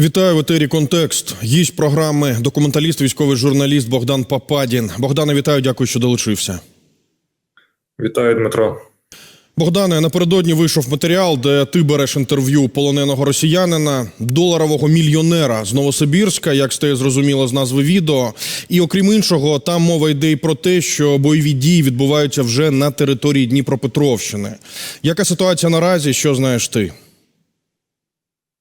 Вітаю в етері Контекст. Гість програми документаліст, військовий журналіст Богдан Пападін. Богдане, вітаю, дякую, що долучився. Вітаю, Дмитро. Богдане, напередодні вийшов матеріал, де ти береш інтерв'ю полоненого росіянина, доларового мільйонера з Новосибірська, як стає зрозуміло з назви відео. І окрім іншого, там мова йде і про те, що бойові дії відбуваються вже на території Дніпропетровщини. Яка ситуація наразі? Що знаєш ти?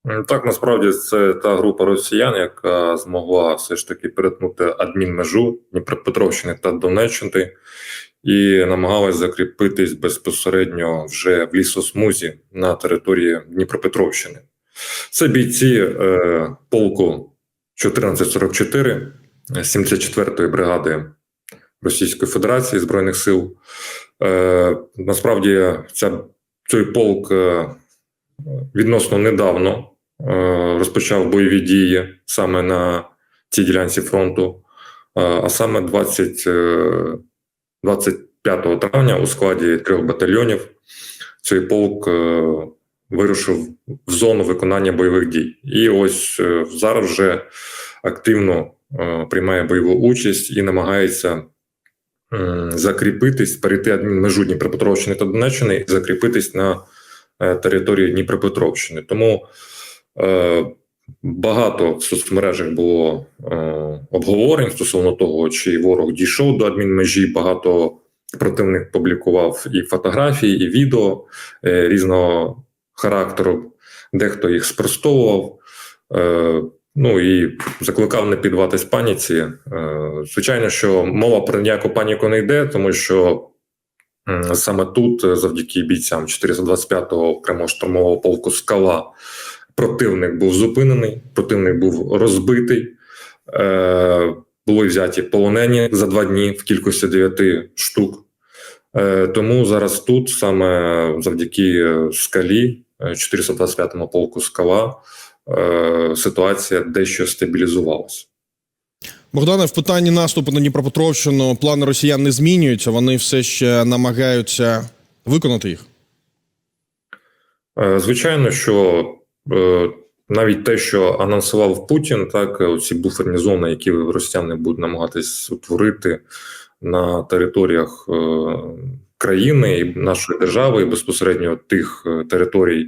М, Так, насправді це та група росіян, яка змогла все ж таки перетнути адмінмежу Дніпропетровщини та Донеччини і намагалась закріпитись безпосередньо вже в лісосмузі на території Дніпропетровщини. Це бійці е, полку 1444 74-ї бригади Російської Федерації Збройних сил. Е, насправді, ця, цей полк. Е, відносно недавно е, розпочав бойові дії саме на цій ділянці фронту, е, а саме 20, е, 25 травня у складі трьох батальйонів цей полк е, вирушив в зону виконання бойових дій. І ось е, зараз вже активно е, приймає бойову участь і намагається закріпитись, перейти адмінмежу Дніпропетровщини та Донеччини і закріпитись на е, території Дніпропетровщини. Тому е, багато в соцмережах було е, обговорень стосовно того, чи ворог дійшов до адмінмежі. Багато противник публікував і фотографії, і відео е, різного характеру. Дехто їх спростовував. Е, Ну і закликав не піддаватись паніці. Е, Звичайно, що мова про ніяку паніку не йде, тому що Саме тут, е, завдяки бійцям 425-го окремого штурмового полку Скала, противник був зупинений, противник був розбитий. Е, були взяті полонені за два дні в кількості 9 штук. Е, тому зараз тут, саме завдяки е, скалі, е, 425-му полку Скала, е, ситуація дещо стабілізувалася. Богдане, в питанні наступу на Дніпропетровщину плани росіян не змінюються. Вони все ще намагаються виконати їх. Е, Звичайно, що е, навіть те, що анонсував Путін, так е, ці буферні зони, які росіяни будуть намагатись утворити на територіях е, країни і нашої держави, і безпосередньо тих е, територій,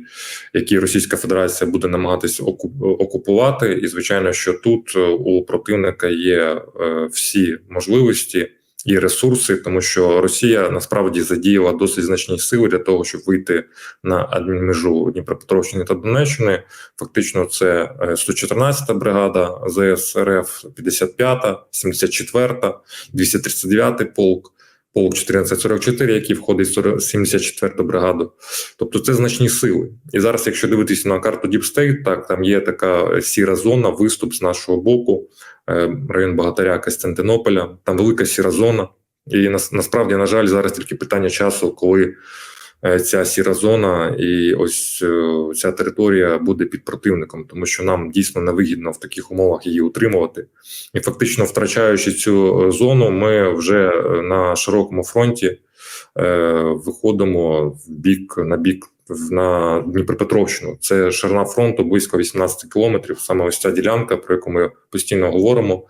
які Російська Федерація буде намагатись оку- окупувати. І звичайно, що тут е, у противника є е, всі можливості і ресурси, тому що Росія насправді задіяла досить значні сили для того, щоб вийти на адмінмежу Дніпропетровщини та Донеччини. Фактично, це е, 114-та бригада ЗС РФ, 55-та, 74-та, 239-й полк. Полк 1444, який входить в 74-ту бригаду, тобто це значні сили. І зараз, якщо дивитися на карту State, так там є така сіра зона, виступ з нашого боку, е, район Богатаря Костянтинополя. Там велика сіра зона. І насправді, на жаль, зараз тільки питання часу, коли ця сіра зона і ось е, ця територія буде під противником, тому що нам дійсно невигідно в таких умовах її утримувати. І фактично, втрачаючи цю е, зону, ми вже е, на широкому фронті е, виходимо в бік на бік на Дніпропетровщину. Це ширина фронту близько 18 кілометрів. Саме ось ця ділянка, про яку ми постійно говоримо,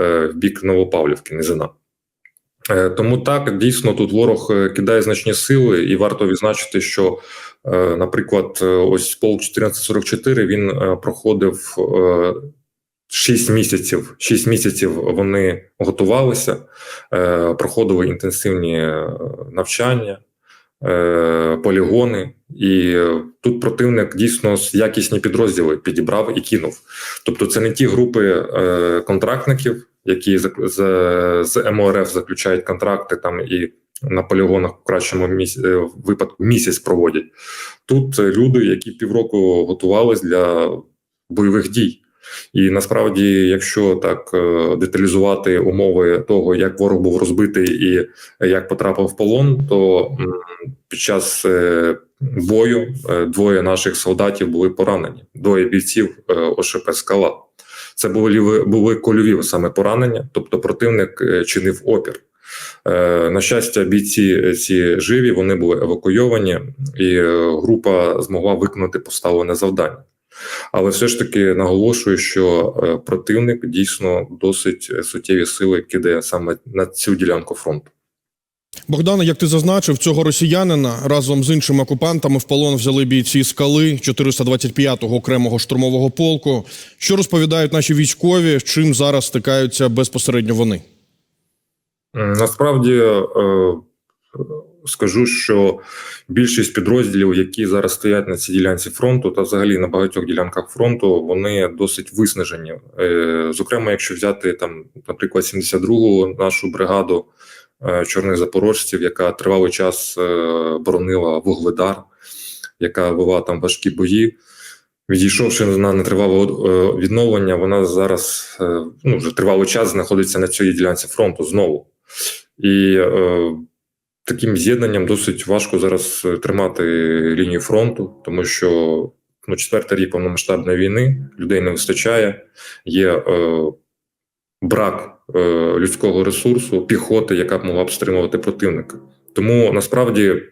е, в бік Новопавлівки, низина. Е, Тому так дійсно тут ворог е, кидає значні сили, і варто відзначити, що, е, наприклад, ось полк 1444 він проходив е, 6 місяців. 6 місяців вони готувалися, проходили інтенсивні навчання, полігони, і тут противник дійсно якісні підрозділи підібрав і кинув. Тобто, це не ті групи контрактників, які з, з, з МОРФ заключають контракти там і на полігонах в кращому міс... е, випадку місяць проводять. Тут е, люди, які півроку готувались для бойових дій. І насправді, якщо так е, деталізувати умови того, як ворог був розбитий і як потрапив в полон, то під час бою двоє наших солдатів були поранені, двоє бійців ОШП Скала. Це були були кольові саме поранення, тобто противник е, чинив опір. Е, На щастя, бійці е, ці живі, вони були евакуйовані, і група змогла виконати поставлене завдання. Але все ж таки наголошую, що противник дійсно досить суттєві сили кидає саме на цю ділянку фронту. Богдане, як ти зазначив, цього росіянина разом з іншими окупантами в полон взяли бійці скали 425-го окремого штурмового полку. Що розповідають наші військові, з чим зараз стикаються безпосередньо вони? Насправді е, скажу, що більшість підрозділів, які зараз стоять на цій ділянці фронту, та взагалі на багатьох ділянках фронту, вони досить виснажені. Е, Зокрема, якщо взяти там, наприклад, 72-гу нашу бригаду чорних запорожців, яка тривалий час е, боронила вугледар, яка вела там важкі бої. Відійшовши на нетривале е, відновлення, вона зараз е, ну, вже тривалий час знаходиться на цій ділянці фронту знову. І е, таким з'єднанням досить важко зараз е, тримати лінію фронту, тому що ну, четвертий рік повномасштабної війни людей не вистачає, є е, брак е, людського ресурсу, піхоти, яка б могла б стримувати противника. Тому насправді,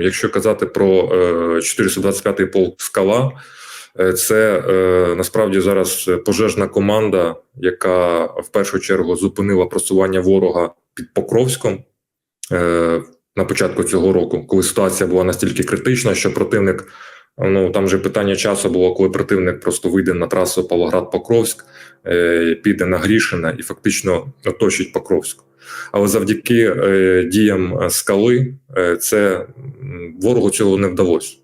якщо казати про е, 425-й полк скала, е, це е, насправді зараз пожежна команда, яка в першу чергу зупинила просування ворога під Покровськом е, на початку цього року, коли ситуація була настільки критична, що противник. Ну там вже питання часу було, коли противник просто вийде на трасу Павлоград-Покровськ, е, піде на Грішина і фактично оточить Покровськ. Але завдяки е, діям е, скали, це ворогу цього не вдалося.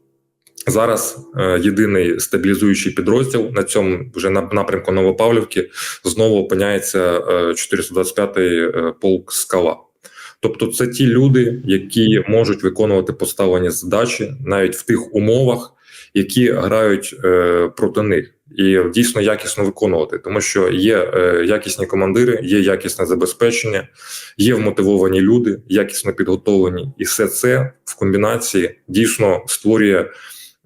Зараз єдиний стабілізуючий підрозділ на цьому вже на напрямку Новопавлівки знову опиняється е, 425-й е, полк скала. Тобто, це ті люди, які можуть виконувати поставлені задачі навіть в тих умовах, які грають е, проти них, і дійсно якісно виконувати, тому що є е, якісні командири, є якісне забезпечення, є вмотивовані люди, якісно підготовлені, і все це в комбінації дійсно створює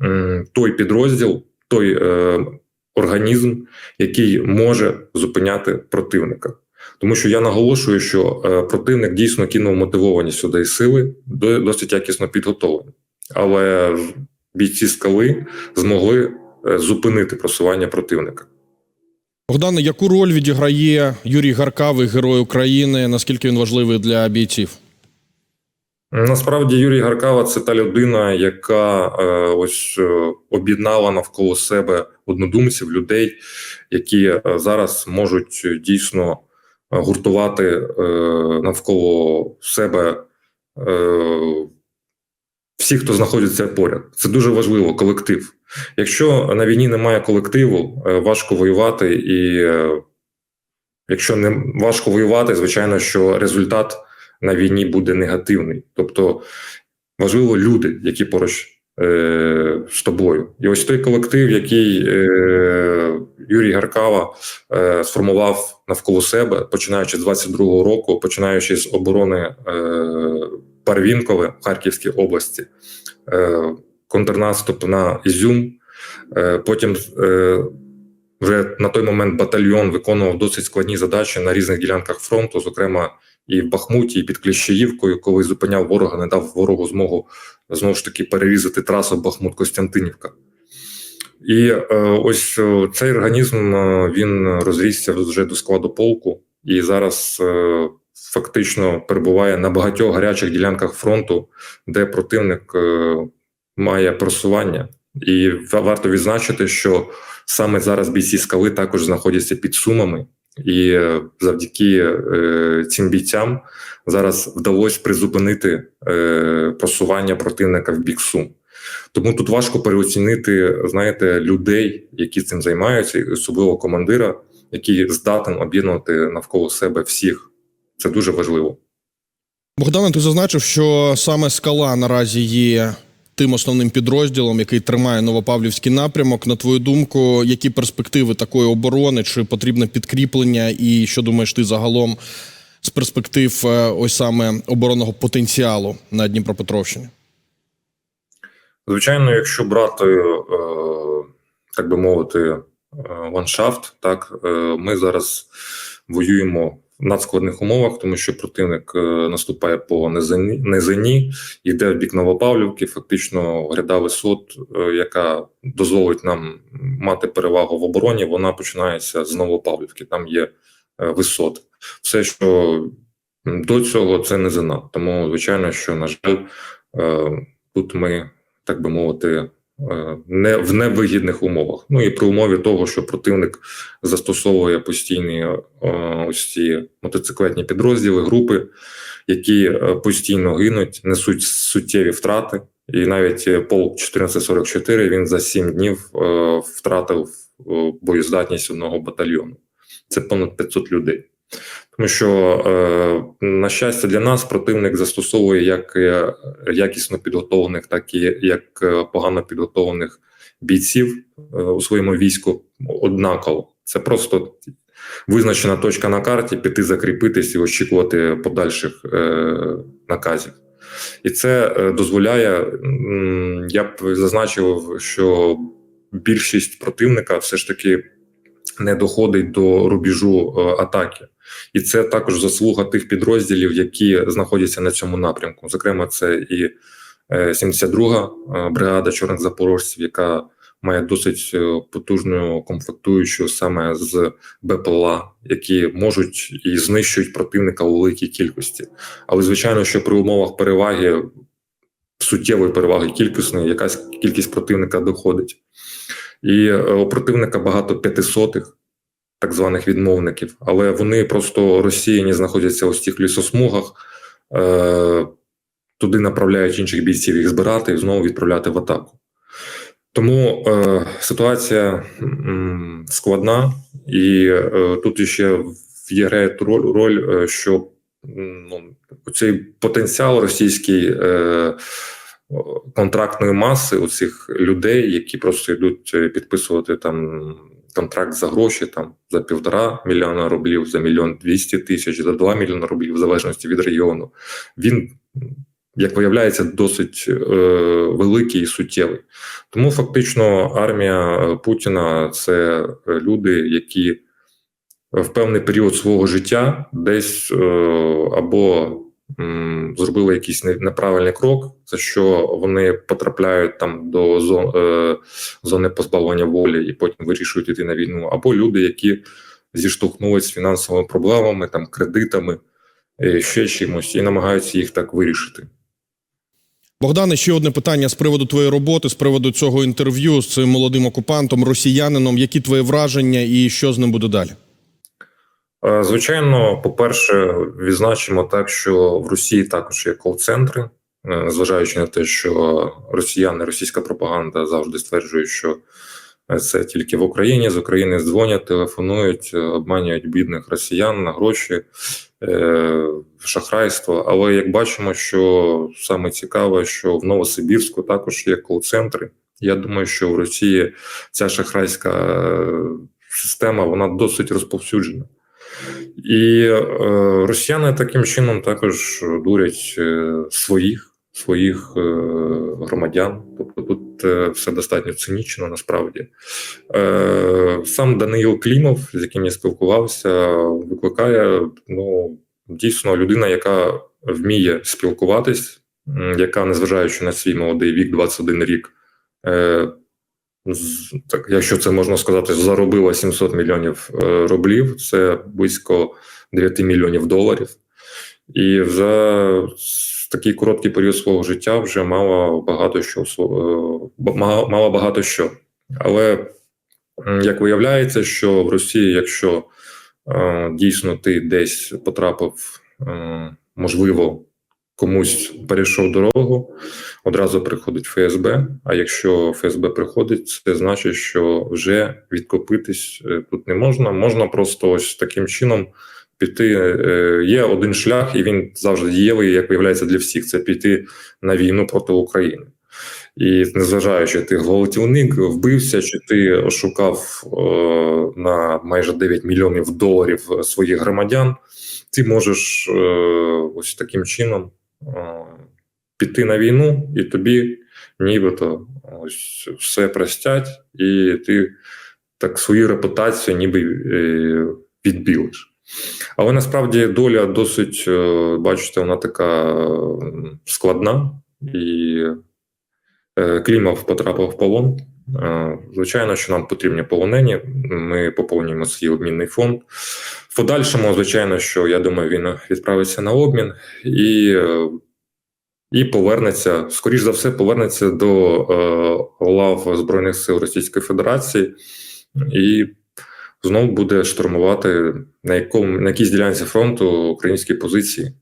м, той підрозділ, той е, організм, який може зупиняти противника. Тому що я наголошую, що е, противник дійсно кинув мотивовані сюди сили, до- досить якісно підготовлені. Але бійці скали змогли е, зупинити просування противника. Богдане, яку роль відіграє Юрій Гаркавий, герой України? Наскільки він важливий для бійців? Насправді Юрій Гаркава це та людина, яка е, ось е, об'єднала навколо себе однодумців, людей, які зараз можуть дійсно гуртувати навколо себе всіх, хто знаходиться поряд. Це дуже важливо, колектив. Якщо на війні немає колективу, е, важко воювати, і е, якщо не важко воювати, звичайно, що результат на війні буде негативний. Тобто важливо люди, які поруч е, з тобою. І ось той колектив, який е, Юрій Гаркава е, сформував навколо себе, починаючи з 22-го року, починаючи з оборони е, Парвінкове в Харківській області, е, контрнаступ на Ізюм, е, потім. Е, вже на той момент батальйон виконував досить складні задачі на різних ділянках фронту, зокрема і в Бахмуті, і під Кліщеївкою, коли зупиняв ворога, не дав ворогу змогу знову ж таки перерізати трасу Бахмут-Костянтинівка. І ось цей організм він розрісся вже до складу полку, і зараз фактично перебуває на багатьох гарячих ділянках фронту, де противник е, має просування. І варто відзначити, що саме зараз бійці скали також знаходяться під сумами, і е, завдяки е, цим бійцям зараз вдалося призупинити просування противника в бік сум. Тому тут важко переоцінити, знаєте, людей, які цим займаються, і особливо командира, який здатен об'єднувати навколо себе всіх. Це дуже важливо. Богдане, ти зазначив, що саме скала наразі є тим основним підрозділом, який тримає Новопавлівський напрямок. На твою думку, які перспективи такої оборони? Чи потрібне підкріплення? І що думаєш ти загалом з перспектив е, ось саме оборонного потенціалу на Дніпропетровщині? Звичайно, якщо брати, е, так би мовити, е, ландшафт, так ми зараз воюємо надскладних умовах, тому що противник е, наступає по низині, низині йде в бік Новопавлівки, фактично гряда висот, е, яка дозволить нам мати перевагу в обороні. Вона починається з Новопавлівки. Там є е, висоти. Все, що до цього, це низина. Тому, звичайно, що на жаль, тут ми, так би мовити, не в невигідних умовах. Ну і при умові того, що противник застосовує постійні е, ось ці мотоциклетні підрозділи, групи, які е, постійно гинуть, несуть суттєві втрати. І навіть е, полк 1444 він за 7 днів е, втратив е, боєздатність одного батальйону. Це понад 500 людей. Тому що, е, на щастя, для нас противник застосовує як е, якісно підготовлених, так і як е, погано підготовлених бійців у своєму війську однаково. Це просто визначена точка на карті, піти закріпитись і очікувати подальших наказів. І це дозволяє, я б зазначив, що більшість противника все ж таки не доходить до рубежу атаки. І це також заслуга тих підрозділів, які знаходяться на цьому напрямку. Зокрема, це і е, 72-га е, бригада чорних запорожців, яка має досить е, потужну комплектуючу саме з БПЛА, які можуть і знищують противника у великій кількості. Але звичайно, що при умовах переваги суттєвої переваги кількісної, якась кількість противника доходить. І у противника багато п'ятисотих, так званих відмовників, але вони просто розсіяні знаходяться в тих лісосмугах, е, туди направляють інших бійців їх збирати і знову відправляти в атаку. Тому е, ситуація м, складна, і е, тут ще є роль, роль е, що ну, цей потенціал російський е, контрактної маси у цих людей, які просто йдуть е, підписувати там контракт за гроші, там за півтора мільйона рублів, за мільйон двісті тисяч, за два мільйони рублів, в залежності від регіону. Він, як виявляється, досить е, великий і суттєвий. Тому фактично армія Путіна це люди, які в певний період свого життя десь е, або зробили якийсь неправильний крок, за що вони потрапляють там до е, зони позбавлення волі і потім вирішують іти на війну, або люди, які зіштовхнулися з фінансовими проблемами, там кредитами, е, ще чимось, і намагаються їх так вирішити. Богдане, ще одне питання з приводу твоєї роботи, з приводу цього інтерв'ю з цим молодим окупантом, росіянином. Які твої враження і що з ним буде далі? Е, Звичайно, по-перше, відзначимо так, що в Росії також є кол-центри, е, зважаючи на те, що росіяни, російська пропаганда завжди стверджують, що е, це тільки в Україні з України дзвонять, телефонують, обманюють бідних росіян на гроші, шахрайство. Але як бачимо, що саме цікаве, що в Новосибірську також є кол-центри. Я думаю, що в Росії ця шахрайська система вона досить розповсюджена. І е, росіяни таким чином також дурять е, своїх своїх е, громадян. Тобто тут все достатньо цинічно насправді. Сам Даниїл Клімов, з яким я спілкувався, викликає ну, дійсно людина, яка вміє спілкуватись, яка, незважаючи на свій молодий вік, 21 рік. З- так, якщо це можна сказати, заробила 700 мільйонів е, рублів, це близько 9 мільйонів доларів. І за такий короткий період свого життя вже мала багато що е, мала, багато що. Але як виявляється, що в Росії, якщо е, дійсно ти десь потрапив, можливо, комусь перейшов дорогу, одразу приходить ФСБ. А якщо ФСБ приходить, це значить, що вже відкопитись е, тут не можна. Можна просто ось таким чином піти. Е, Є один шлях, і він завжди дієвий, як виявляється для всіх. Це піти на війну проти України. І незважаючи, ти гвалтівник, вбився, чи ти ошукав е, на майже 9 мільйонів доларів своїх громадян, ти можеш е, ось таким чином піти на війну, і тобі нібито ось все простять, і ти так свою репутацію ніби е, відбілиш. Але насправді доля досить, е, бачите, вона така е, складна, і е, Клімов потрапив в полон. Е, Звичайно, що нам потрібні полонені. Ми поповнюємо свій обмінний фонд. В подальшому, звичайно, що я думаю, він відправиться на обмін і, е, і повернеться, скоріш за все, повернеться до е, лав Збройних сил Російської Федерації і знову буде штурмувати на якому на якійсь ділянці фронту українські позиції.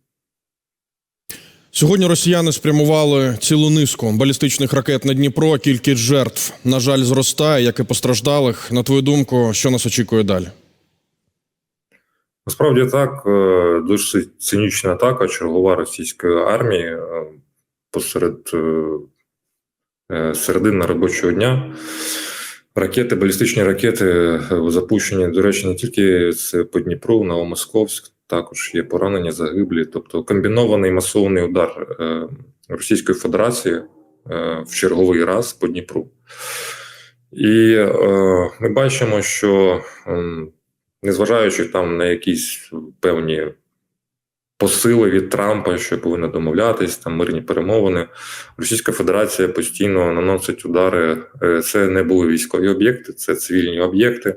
Сьогодні росіяни спрямували цілу низку балістичних ракет на Дніпро. Кількість жертв, на жаль, зростає, як і постраждалих. На твою думку, що нас очікує далі? Насправді так, дуже цинічна атака чергова російської армії е, посеред е, е, середини робочого дня. Ракети, балістичні ракети запущені, до речі, не тільки з по Дніпру, Новомосковськ, також є поранені, загиблі. Тобто комбінований масований удар е, Російської Федерації е, в черговий раз по Дніпру. І е, ми бачимо, що незважаючи там на якісь певні посили від Трампа, що повинна домовлятись, там мирні перемовини, Російська Федерація постійно наносить удари. Це не були військові об'єкти, це цивільні об'єкти,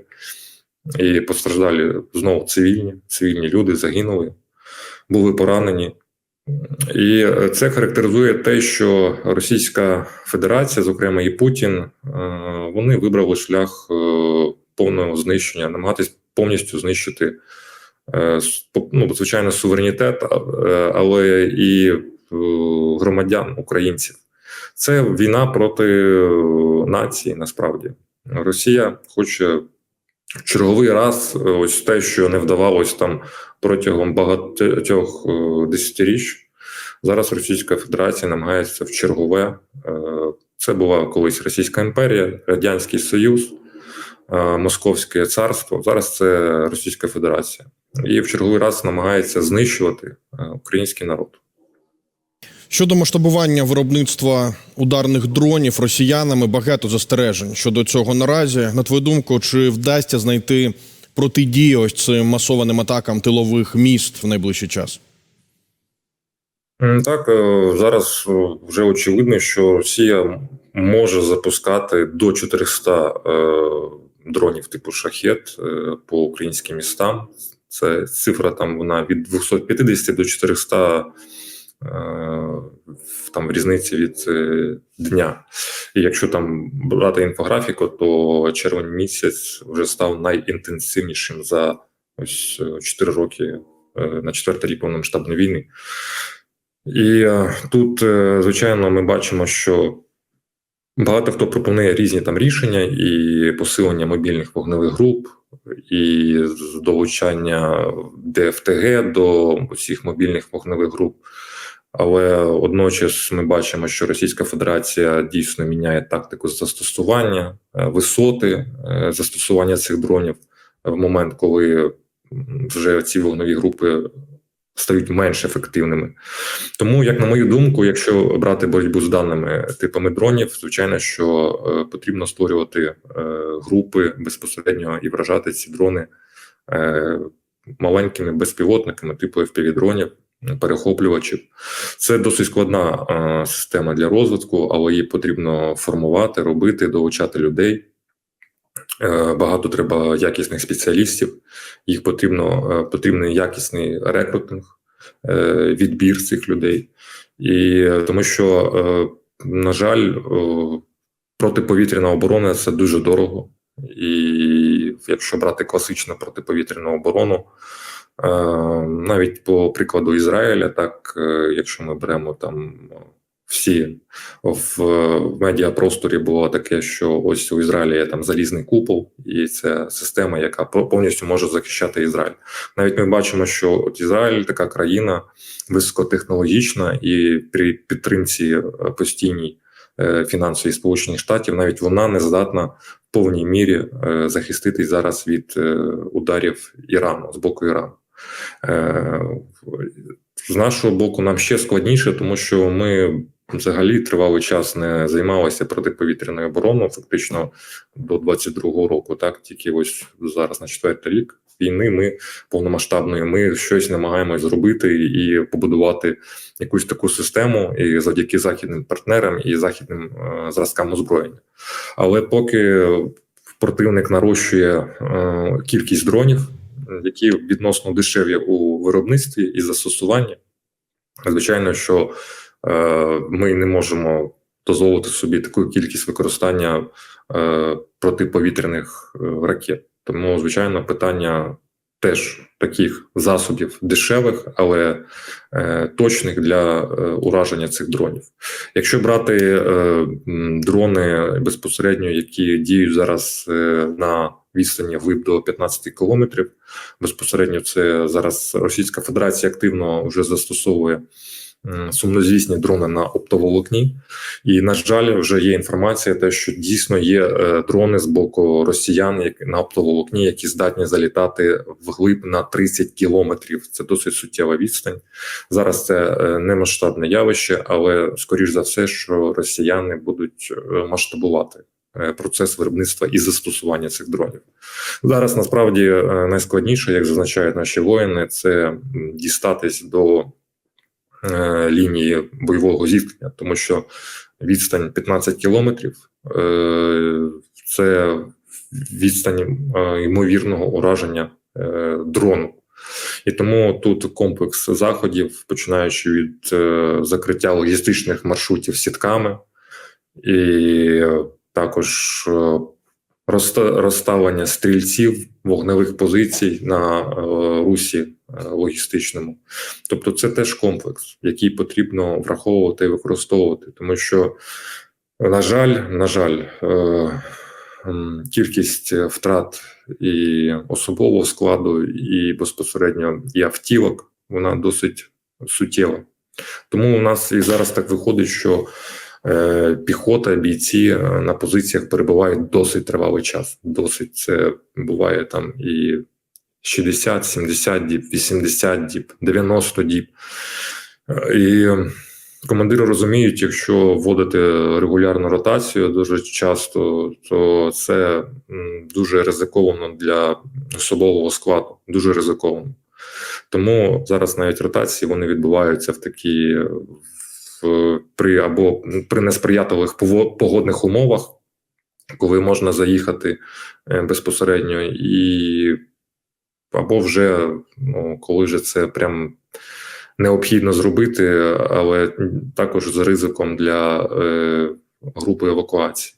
і постраждалі знову цивільні, цивільні люди загинули, були поранені. І це характеризує те, що Російська Федерація, зокрема і Путін, е, вони вибрали шлях е, повного знищення, намагатись повністю знищити е, ну, звичайно, суверенітет, але і громадян українців. Це війна проти нації. Насправді Росія хоче черговий раз е, ось те, що не вдавалось там протягом багатьох е, десятиріч. Зараз Російська Федерація намагається в чергове. е, Це була колись Російська імперія, Радянський Союз, Московське царство. Зараз це Російська Федерація. І в черговий раз намагається знищувати український народ. Щодо масштабування виробництва ударних дронів росіянами багато застережень щодо цього наразі. На твою думку, чи вдасться знайти протидію ось цим масованим атакам тилових міст в найближчий час? Так, е, зараз е, вже очевидно, що Росія може запускати до 400 е, дронів типу шахет по українським містам. Це цифра там вона від 250 до 400 е, в- там в різниці від е, дня. І якщо там брати інфографіку, то червень місяць вже став найінтенсивнішим за ось 4 роки е, на четвертий рік повномасштабної війни. І е, тут, е, звичайно, ми бачимо, що багато хто пропонує різні там рішення і посилення мобільних вогневих груп, і долучання ДФТГ до усіх мобільних вогневих груп. Але одночас ми бачимо, що Російська Федерація дійсно міняє тактику застосування, е, висоти е, застосування цих дронів в момент, коли вже ці вогневі групи стають менш ефективними. Тому, як на мою думку, якщо брати боротьбу з даними типами дронів, звичайно, що е, потрібно створювати групи безпосередньо і вражати ці дрони маленькими безпілотниками, типу FPV-дронів, перехоплювачів. Це досить складна е, система для розвитку, але її потрібно формувати, робити, долучати людей. Е, Багато треба якісних спеціалістів, їх потрібно е, потрібний якісний рекрутинг, е, відбір цих людей. І е, тому що, е, на жаль, е, протиповітряна оборона це дуже дорого. І якщо брати класичну протиповітряну оборону, навіть по прикладу Ізраїля, так е, якщо ми беремо там всі в медіапросторі було таке, що ось у Ізраїлі є там залізний купол, і це система, яка по- повністю може захищати Ізраїль. Навіть ми бачимо, що от Ізраїль така країна високотехнологічна, і при підтримці е, постійній е, фінансовій Сполучених Штатів, навіть вона не здатна в повній мірі е, захиститись зараз від е, ударів Ірану з боку Ірану. Е, З нашого боку, нам ще складніше, тому що ми взагалі тривалий час не займалися протиповітряною обороною, фактично до 22-го року, так тільки ось зараз на четвертий рік війни ми повномасштабної, ми щось намагаємось зробити і побудувати якусь таку систему, і завдяки західним партнерам і західним е, зразкам озброєння. Але поки противник нарощує е, кількість дронів, які відносно дешеві у виробництві і застосуванні, звичайно, що е, ми не можемо дозволити собі таку кількість використання е, протиповітряних е, ракет. Тому, звичайно, питання теж таких засобів дешевих, але е, точних для е, ураження цих дронів. Якщо брати е, дрони безпосередньо, які діють зараз е, на відстані вип до 15 кілометрів, безпосередньо це зараз Російська Федерація активно вже застосовує сумнозвісні дрони на оптоволокні. І на жаль, вже є інформація, те, що дійсно є е, дрони з боку росіян, на оптоволокні, які здатні залітати вглиб на 30 кілометрів. Це досить суттєва відстань. Зараз це е, не масштабне явище, але скоріш за все, що росіяни будуть е, масштабувати. Процес виробництва і застосування цих дронів зараз насправді найскладніше, як зазначають наші воїни, це дістатись до лінії бойового зіткнення, тому що відстань 15 кілометрів е, це відстань е, ймовірного ураження е, дрону. І тому тут комплекс заходів, починаючи від е, закриття логістичних маршрутів сітками, і також е, розставлення стрільців вогневих позицій на е, русі е, логістичному. Тобто, це теж комплекс, який потрібно враховувати і використовувати, тому що, на жаль, на жаль, е, кількість втрат і особового складу, і безпосередньо і автівок, вона досить суттєва. Тому у нас і зараз так виходить, що піхота, бійці е, на позиціях перебувають досить тривалий час. Досить це буває там і 60, 70 діб, 80 діб, 90 діб. Е, І командири розуміють, якщо вводити регулярну ротацію дуже часто, то це дуже ризиковано для особового складу. Дуже ризиковано. Тому зараз навіть ротації вони відбуваються в такі при або при несприятливих погодних умовах, коли можна заїхати е, безпосередньо, і або вже ну, коли вже це прям необхідно зробити, але також з ризиком для е, групи евакуації.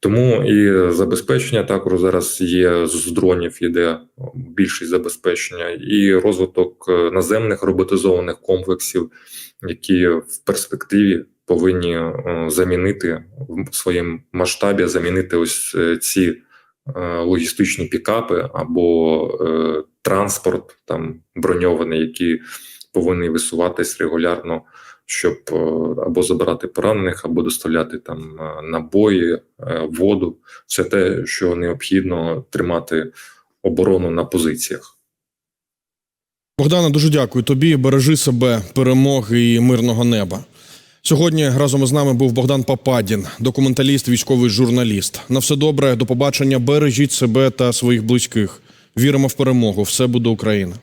Тому і забезпечення також зараз є з дронів, іде більшість забезпечення, і розвиток е, наземних роботизованих комплексів, які в перспективі повинні е, замінити в своєму масштабі, замінити ось е, ці е, логістичні пікапи або транспорт там броньований, які повинні висуватись регулярно, щоб або забирати поранених, або доставляти там набої, воду. Це те, що необхідно тримати оборону на позиціях. Богдана, дуже дякую тобі. Бережи себе, перемоги і мирного неба. Сьогодні разом із нами був Богдан Пападін, документаліст, військовий журналіст. На все добре, до побачення. Бережіть себе та своїх близьких. Віримо в перемогу. Все буде Україна.